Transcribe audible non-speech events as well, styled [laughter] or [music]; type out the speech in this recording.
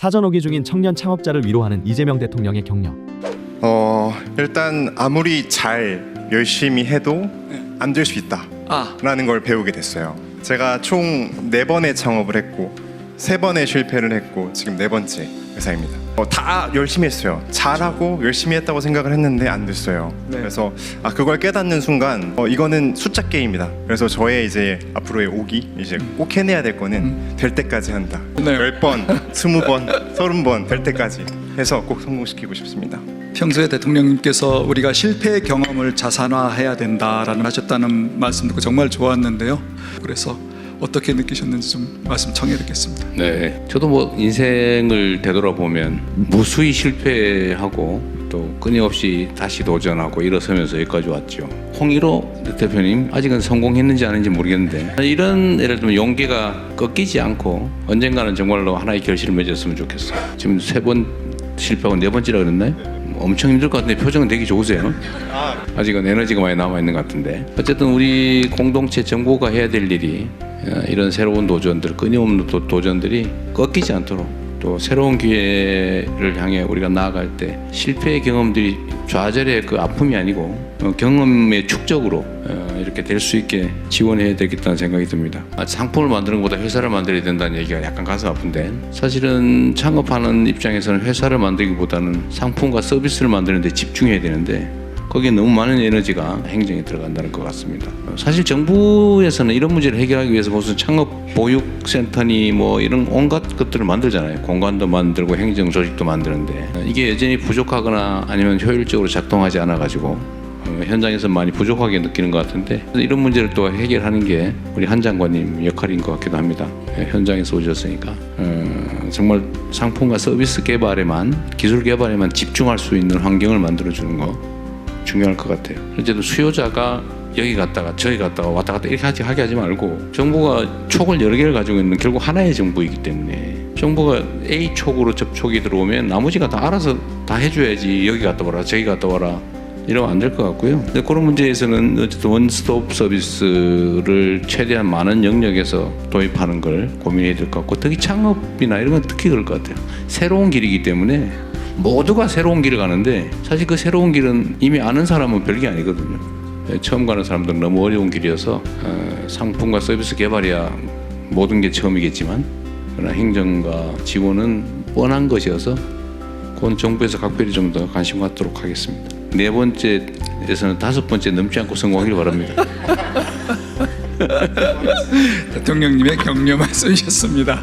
사전 오기 중인 청년 창업자를 위로하는 이재명 대통령의 격려. 어 일단 아무리 잘 열심히 해도 안 될 수 아, 있다라는 걸 배우게 됐어요. 제가 총 네 번의 창업을 했고 세 번의 실패를 했고 지금 네 번째 회사입니다. 어, 다 열심히 했어요. 잘하고 열심히 했다고 생각을 했는데 안 됐어요. 네. 그래서 아 그걸 깨닫는 순간 어, 이거는 숫자 게임이다. 그래서 저의 이제 앞으로의 오기 이제 꼭 해내야 될 거는 될 때까지 한다. 네. 열 번, 스무 번, 서른 번 될 때까지 해서 꼭 성공시키고 싶습니다. 평소에 대통령님께서 우리가 실패 경험을 자산화해야 된다라는 하셨다는 말씀 듣고 정말 좋았는데요. 그래서 어떻게 느끼셨는지 좀 말씀 청해 듣겠습니다. 네, 저도 뭐 인생을 되돌아보면 무수히 실패하고 또 끊임없이 다시 도전하고 일어서면서 여기까지 왔죠. 홍일호 대표님 아직은 성공했는지 아닌지 모르겠는데 이런 예를 들면 용기가 꺾이지 않고 언젠가는 정말로 하나의 결실을 맺었으면 좋겠어요. 지금 세 번 실패하고 네 번째라 그랬나요? 엄청 힘들 것 같은데 표정은 되게 좋으세요. 아직은 에너지가 많이 남아 있는 것 같은데 어쨌든 우리 공동체 정부가 해야 될 일이 어, 이런 새로운 도전들 끊임없는 도, 도전들이 꺾이지 않도록 또 새로운 기회를 향해 우리가 나아갈 때 실패의 경험들이 좌절의 그 아픔이 아니고 어, 경험의 축적으로 어, 이렇게 될 수 있게 지원해야 되겠다는 생각이 듭니다. 아, 상품을 만드는 것보다 회사를 만들어야 된다는 얘기가 약간 가슴 아픈데 사실은 창업하는 입장에서는 회사를 만들기보다는 상품과 서비스를 만드는 데 집중해야 되는데 거기에 너무 많은 에너지가 행정에 들어간다는 것 같습니다. 사실 정부에서는 이런 문제를 해결하기 위해서 무슨 창업 보육센터니 뭐 이런 온갖 것들을 만들잖아요. 공간도 만들고 행정 조직도 만드는데 이게 여전히 부족하거나 아니면 효율적으로 작동하지 않아 가지고 어, 현장에서 많이 부족하게 느끼는 것 같은데 이런 문제를 또 해결하는 게 우리 한 장관님 역할인 것 같기도 합니다. 예, 현장에서 오셨으니까 어, 정말 상품과 서비스 개발에만 기술 개발에만 집중할 수 있는 환경을 만들어 주는 거 중요할 것 같아요. 어쨌든 수요자가 여기 갔다가 저기 갔다가 왔다 갔다 이렇게 하지 하게 하지 말고 정부가 촉을 여러 개를 가지고 있는 결국 하나의 정부이기 때문에 정부가 A 촉으로 접촉이 들어오면 나머지가 다 알아서 다 해줘야지 여기 갔다 와라 저기 갔다 와라 이러면 안 될 것 같고요. 근데 그런 문제에서는 어쨌든 원스톱 서비스를 최대한 많은 영역에서 도입하는 걸 고민해야 될 것 같고 특히 창업이나 이런 건 특히 그럴 것 같아요. 새로운 길이기 때문에 모두가 새로운 길을 가는데 사실 그 새로운 길은 이미 아는 사람은 별게 아니거든요. 예, 처음 가는 사람들은 너무 어려운 길이어서 어, 상품과 서비스 개발이야 모든 게 처음이겠지만 그러나 행정과 지원은 뻔한 것이어서 그건 정부에서 각별히 좀 더 관심 갖도록 하겠습니다. 네 번째에서는 다섯 번째 넘지 않고 성공하길 바랍니다. [laughs] 대통령님의 격려 말씀이셨습니다.